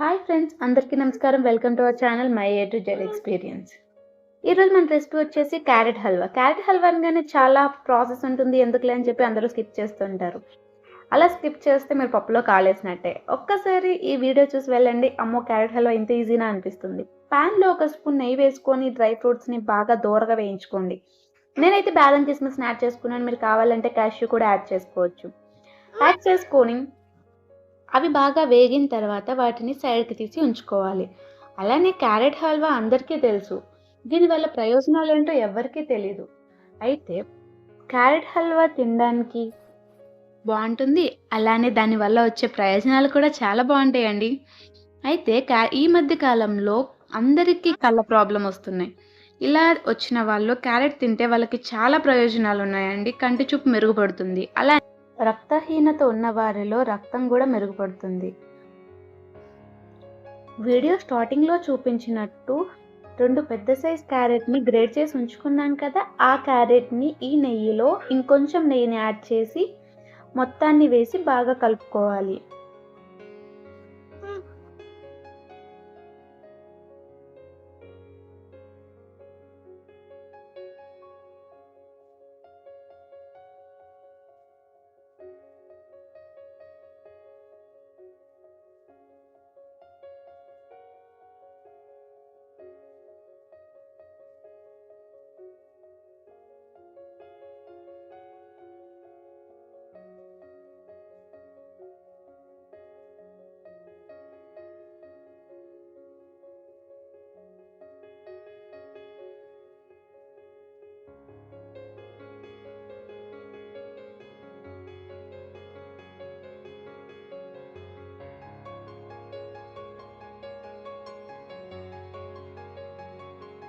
Hi friends అందరికీ నమస్కారం. Welcome to our channel my A to Z experience ఈరోజు మన రెసిపీ వచ్చేసి క్యారెట్ హల్వా. క్యారెట్ హల్వా అనగానే చాలా ప్రాసెస్ ఉంటుంది ఎందుకులే అని చెప్పి అందరూ స్కిప్ చేస్తుంటారు అలా స్కిప్ చేస్తే మీరు పప్పులో కాలేసినట్టే. ఒక్కసారి ఈ వీడియో చూసి వెళ్ళండి. అమ్మో క్యారెట్ హల్వా ఇంత ఈజీనా అనిపిస్తుంది. ప్యాన్లో ఒక స్పూన్ నెయ్యి వేసుకొని డ్రై ఫ్రూట్స్ని బాగా దూరగా వేయించుకోండి. నేనైతే బాదం కిస్మిస్ని యాడ్ చేసుకున్నాను. మీరు కావాలంటే క్యాష్యూ కూడా యాడ్ చేసుకోవచ్చు. యాడ్ చేసుకొని అవి బాగా వేగిన తర్వాత వాటిని సైడ్కి తీసి ఉంచుకోవాలి. అలానే క్యారెట్ హల్వా అందరికీ తెలుసు. దీనివల్ల ప్రయోజనాలు ఏంటో ఎవరికీ తెలీదు. అయితే క్యారెట్ హల్వా తినడానికి బాగుంటుంది. అలానే దానివల్ల వచ్చే ప్రయోజనాలు కూడా చాలా బాగుంటాయండి. అయితే క్యా ఈ మధ్య కాలంలో అందరికీ కళ్ళ ప్రాబ్లం వస్తున్నాయి. ఇలా వచ్చిన వాళ్ళు క్యారెట్ తింటే వాళ్ళకి చాలా ప్రయోజనాలు ఉన్నాయండి. కంటి చూపు మెరుగుపడుతుంది. అలా రక్తహీనత ఉన్న వారిలో రక్తం కూడా మెరుగుపడుతుంది. వీడియో స్టార్టింగ్లో చూపించినట్టు రెండు పెద్ద సైజ్ క్యారెట్ని గ్రేడ్ చేసి ఉంచుకున్నాను కదా ఆ క్యారెట్ని ఈ నెయ్యిలో ఇంకొంచెం నెయ్యిని యాడ్ చేసి మొత్తాన్ని వేసి బాగా కలుపుకోవాలి.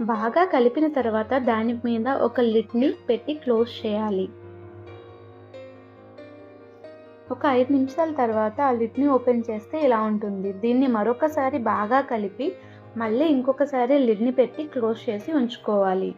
బాగా కలిపిన తర్వాత దాని మీద ఒక లిడ్ని పెట్టి క్లోజ్ చేయాలి. ఒక ఐదు నిమిషాల తర్వాత ఆ లిడ్ని ఓపెన్ చేస్తే ఇలా ఉంటుంది. దీన్ని మరొకసారి బాగా కలిపి మళ్ళీ ఇంకొకసారి లిడ్ని పెట్టి క్లోజ్ చేసి ఉంచుకోవాలి.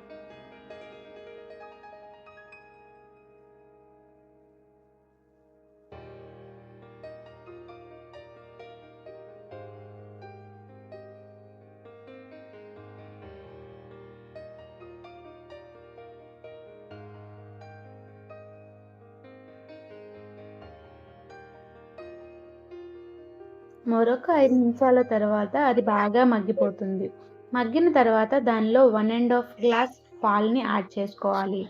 మరొక ఐదు నిమిషాల తర్వాత అది బాగా మగ్గిపోతుంది. మగ్గిన తర్వాత దానిలో వన్ అండ్ హాఫ్ గ్లాస్ పాల్ని యాడ్ చేసుకోవాలి.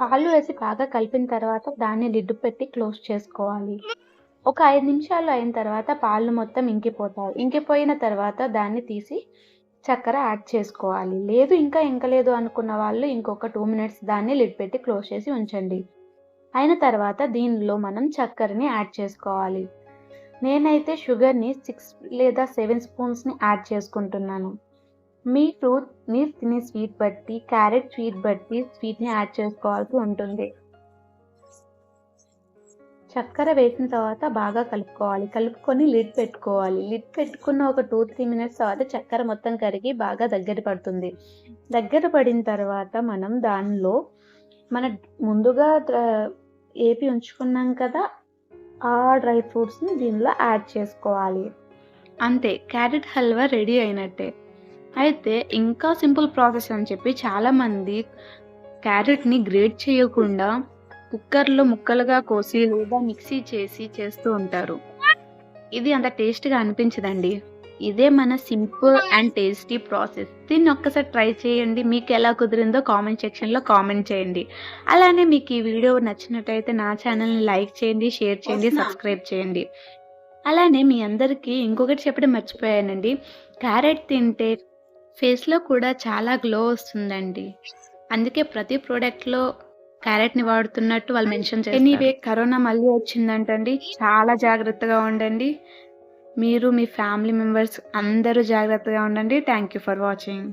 పాలు వేసి బాగా కలిపిన తర్వాత దాన్ని లిడ్ పెట్టి క్లోజ్ చేసుకోవాలి. ఒక ఐదు నిమిషాలు అయిన తర్వాత పాలు మొత్తం ఇంకిపోతాయి. ఇంకిపోయిన తర్వాత దాన్ని తీసి చక్కెర యాడ్ చేసుకోవాలి. లేదు ఇంకా ఇంకలేదు అనుకున్న వాళ్ళు ఇంకొక టూ మినిట్స్ దాన్ని లిడ్ పెట్టి క్లోజ్ చేసి ఉంచండి. అయిన తర్వాత దీనిలో మనం చక్కెరని యాడ్ చేసుకోవాలి. నేనైతే షుగర్ని సిక్స్ లేదా సెవెన్ స్పూన్స్ని యాడ్ చేసుకుంటున్నాను. మీ ఫ్రూట్ మీరు తినే స్వీట్ బట్టి క్యారెట్ స్వీట్ బట్టి స్వీట్ని యాడ్ చేసుకోవాల్సి ఉంటుంది. చక్కెర వేసిన తర్వాత బాగా కలుపుకోవాలి. కలుపుకొని లిడ్ పెట్టుకోవాలి. లిడ్ పెట్టుకున్న ఒక టూ త్రీ మినిట్స్ తర్వాత చక్కెర మొత్తం కరిగి బాగా దగ్గర పడుతుంది. దగ్గర పడిన తర్వాత మనం దానిలో మన ముందుగా ఏపి ఉంచుకున్నాం కదా ఆ డ్రై ఫ్రూట్స్ని దీనిలో యాడ్ చేసుకోవాలి. అంతే. క్యారెట్ హల్వా రెడీ అయినట్టే. అయితే ఇంకా సింపుల్ ప్రాసెస్ అని చెప్పి చాలామంది క్యారెట్ని గ్రేట్ చేయకుండా కుక్కర్లో ముక్కలుగా కోసి లేదా మిక్సీ చేసి చేస్తూ ఉంటారు. ఇది అంత టేస్ట్గా అనిపించదండి. ఇదే మన సింపుల్ అండ్ టేస్టీ ప్రాసెస్. దీన్ని ఒక్కసారి ట్రై చేయండి. మీకు ఎలా కుదిరిందో కామెంట్ సెక్షన్లో కామెంట్ చేయండి. అలానే మీకు ఈ వీడియో నచ్చినట్టయితే నా ఛానల్ని లైక్ చేయండి షేర్ చేయండి సబ్స్క్రైబ్ చేయండి. అలానే మీ అందరికీ ఇంకొకటి చెప్పడం మర్చిపోయానండి. క్యారెట్ తింటే ఫేస్‌లో కూడా చాలా గ్లో వస్తుందండి. అందుకే ప్రతి ప్రోడక్ట్లో క్యారెట్‌ని వాడుతున్నట్టు వాళ్ళు మెన్షన్ చేస్తారు. ఎనీవే కరోనా మళ్ళీ వచ్చిందంటండి. చాలా జాగ్రత్తగా ఉండండి. మీరు మీ ఫ్యామిలీ మెంబర్స్ అందరూ జాగ్రత్తగా ఉండండి. Thank you for watching.